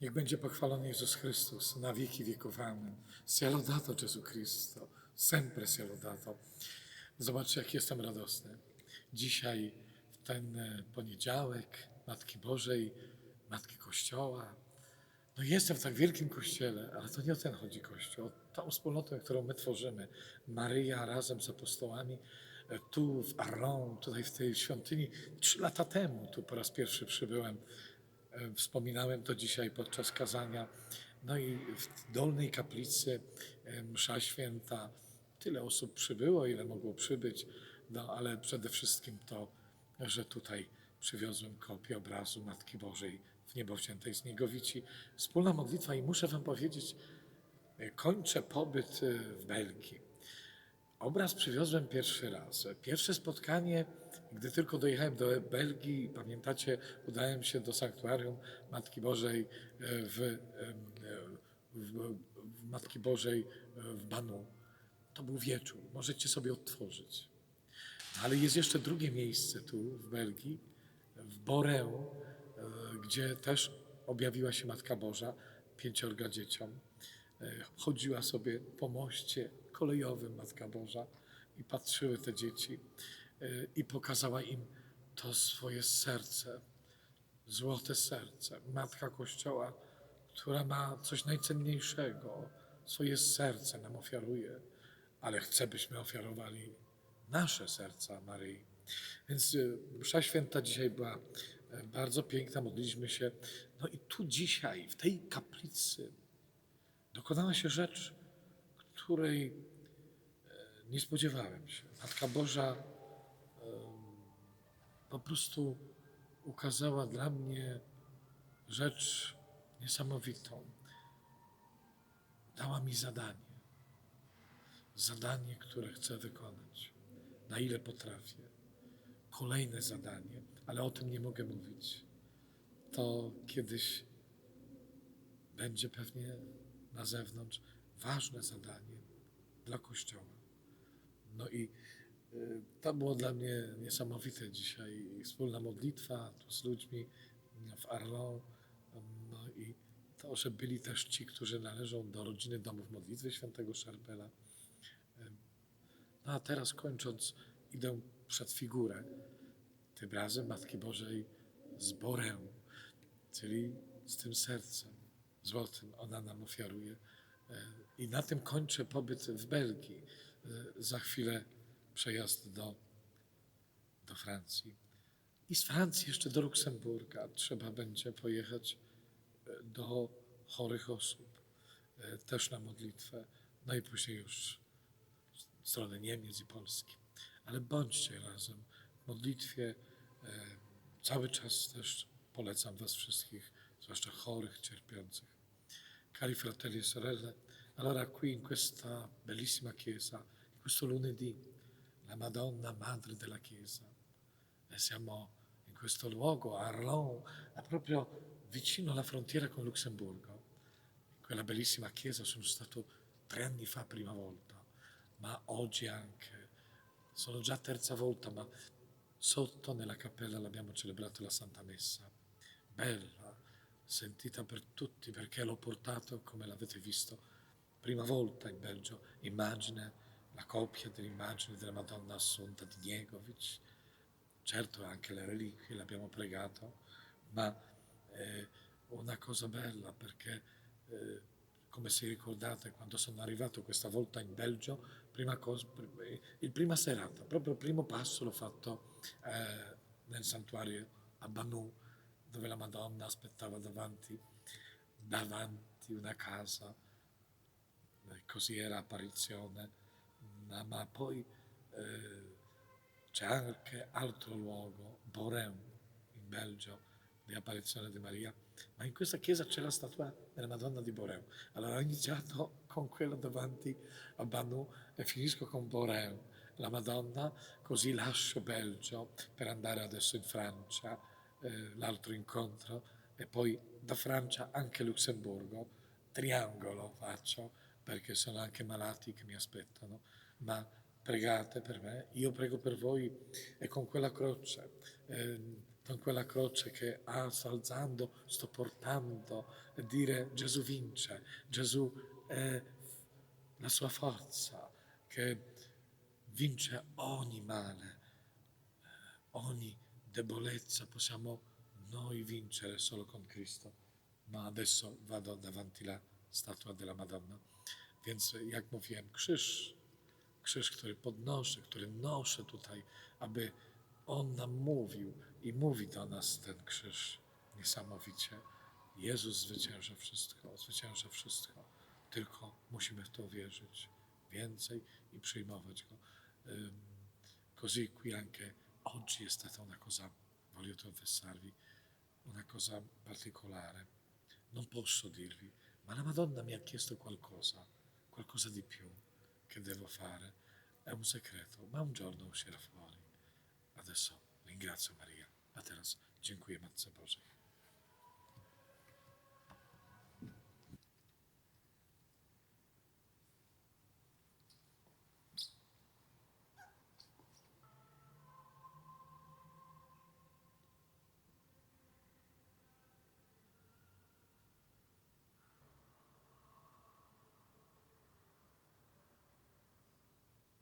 Niech będzie pochwalony Jezus Chrystus na wieki wieków. Amen. Sia lodato Gesù Cristo. Sempre sia. Zobaczcie, jak jestem radosny. Dzisiaj, w ten e, poniedziałek Matki Bożej, Matki Kościoła. No jestem w tak wielkim kościele, ale to nie o ten chodzi Kościół, o tą wspólnotę, którą my tworzymy. Maryja razem z apostołami, e, tu w Arlon, tutaj w tej świątyni. Trzy lata temu tu po raz pierwszy przybyłem. Wspominałem to dzisiaj podczas kazania. No i w dolnej kaplicy e, msza święta. Tyle osób przybyło, ile mogło przybyć, no ale przede wszystkim to, że tutaj przywiozłem kopię obrazu Matki Bożej w niebowziętej z Niegowici. Wspólna modlitwa i muszę wam powiedzieć, e, kończę pobyt e, w Belgii. Obraz przywiozłem pierwszy raz. Pierwsze spotkanie, gdy tylko dojechałem do Belgii, pamiętacie, udałem się do sanktuarium Matki Bożej e, w, em, e, w, w Matki Bożej e, w Banu. To był wieczór, możecie sobie odtworzyć. Ale jest jeszcze drugie miejsce tu w Belgii, w Borę, e, gdzie też objawiła się Matka Boża pięciorga dzieciom. E, Chodziła sobie po moście kolejowym Matka Boża i patrzyły te dzieci e, i pokazała im to swoje serce, złote serce. Matka Kościoła, która ma coś najcenniejszego, swoje serce nam ofiaruje, ale chce, byśmy ofiarowali nasze serca Maryi. Więc y, msza święta dzisiaj była e, bardzo piękna, modliliśmy się. No i tu dzisiaj, w tej kaplicy, dokonała się rzecz, której nie spodziewałem się. Matka Boża po prostu ukazała dla mnie rzecz niesamowitą. Dała mi zadanie. Zadanie, które chcę wykonać. Na ile potrafię. Kolejne zadanie, ale o tym nie mogę mówić. To kiedyś będzie pewnie na zewnątrz ważne zadanie dla Kościoła. No i to było dla mnie niesamowite dzisiaj. Wspólna modlitwa tu z ludźmi w Arlon. No i to, że byli też ci, którzy należą do rodziny domów modlitwy świętego Szarpela. No a teraz kończąc, idę przed figurę, tym razem Matki Bożej z Borę, czyli z tym sercem złotym ona nam ofiaruje. E, I na tym kończę pobyt w Belgii. Za chwilę przejazd do, do Francji. I z Francji jeszcze do Luksemburga trzeba będzie pojechać e, do chorych osób, e, też na modlitwę, no i później już w stronę Niemiec i Polski. Ale bądźcie razem w modlitwie. E, Cały czas też polecam Was wszystkich, zwłaszcza chorych, cierpiących. Cari fratelli e sorelle, allora qui in questa bellissima chiesa, in questo lunedì, la Madonna Madre della Chiesa, e siamo in questo luogo, a Arlon, proprio vicino alla frontiera con Lussemburgo. In quella bellissima chiesa sono stato tre anni fa prima volta, ma oggi anche, sono già terza volta, ma sotto nella cappella l'abbiamo celebrato la Santa Messa. Bella, sentita per tutti perché l'ho portato, come l'avete visto, prima volta in Belgio, immagine, la copia dell'immagine della Madonna Assunta di Niegovic, certo anche le reliquie l'abbiamo pregato, ma è una cosa bella perché, eh, come si ricordate, quando sono arrivato questa volta in Belgio, prima cosa, il prima serata, proprio il primo passo l'ho fatto eh, nel santuario a Banu, dove la Madonna aspettava davanti, davanti una casa, eh, così era apparizione, ma, ma poi eh, c'è anche altro luogo, Borem, in Belgio, di apparizione di Maria, ma in questa chiesa c'è la statua della Madonna di Borem. Allora ho iniziato con quella davanti a Banu e finisco con Borem, la Madonna, così lascio Belgio per andare adesso in Francia, eh, l'altro incontro, e poi da Francia anche Lussemburgo, triangolo faccio perché sono anche malati che mi aspettano, ma pregate per me, io prego per voi e con quella croce eh, con quella croce che alzo alzando sto portando dire Gesù vince, Gesù è la sua forza che vince ogni male, ogni debolezza possiamo noi vincere solo con Cristo. No adesso vado davanti la statua della Madonna. Więc jak mówiłem, krzyż, krzyż, który podnoszę, który noszę tutaj, aby On nam mówił i mówi do nas ten krzyż niesamowicie. Jezus zwycięża wszystko, zwycięża wszystko. Tylko musimy w to wierzyć więcej i przyjmować go. Così qui anche oggi è stata una cosa, voglio confessarvi, una cosa particolare. Non posso dirvi, ma la Madonna mi ha chiesto qualcosa, qualcosa di più che devo fare. È un segreto, ma un giorno uscirà fuori. Adesso ringrazio Maria, a teraz dziękuję Matce Bożej.